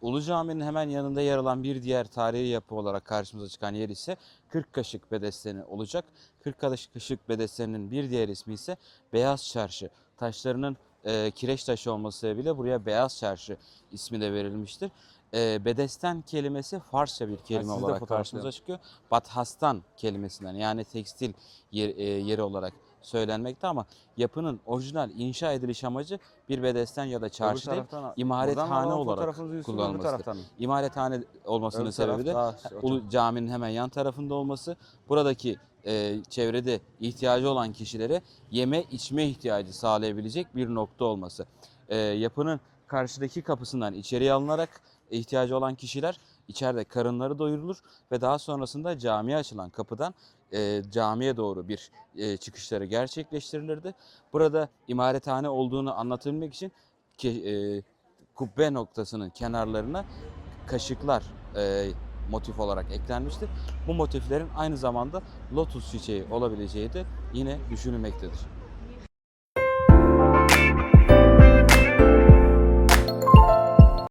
Ulu Cami'nin hemen yanında yer alan bir diğer tarihi yapı olarak karşımıza çıkan yer ise 40 Kaşık Bedesteni olacak. 40 Kaşık Bedesteni'nin bir diğer ismi ise Beyaz Çarşı. Taşlarının e, kireç taşı olması sebebiyle buraya Beyaz Çarşı ismi de verilmiştir. E, bedesten kelimesi Farsça bir kelime de olarak karşımıza çıkıyor. Bathastan kelimesinden yani tekstil yer- e, yeri olarak söylenmekte ama yapının orijinal inşa ediliş amacı bir bedesten ya da çarşı değil, imarethane olarak kullanılmasıdır. İmarethane olmasının Öbür sebebi de daha- Ulu Cami'nin hemen yan tarafında olması, buradaki e, çevrede ihtiyacı olan kişilere yeme içme ihtiyacı sağlayabilecek bir nokta olması. E, yapının karşıdaki kapısından içeriye alınarak ihtiyacı olan kişiler içeride karınları doyurulur ve daha sonrasında camiye açılan kapıdan e, camiye doğru bir e, çıkışları gerçekleştirilirdi. Burada imarethane olduğunu anlatabilmek için ki, e, kubbe noktasının kenarlarına kaşıklar e, motif olarak eklenmiştir. Bu motiflerin aynı zamanda lotus çiçeği olabileceği de yine düşünülmektedir.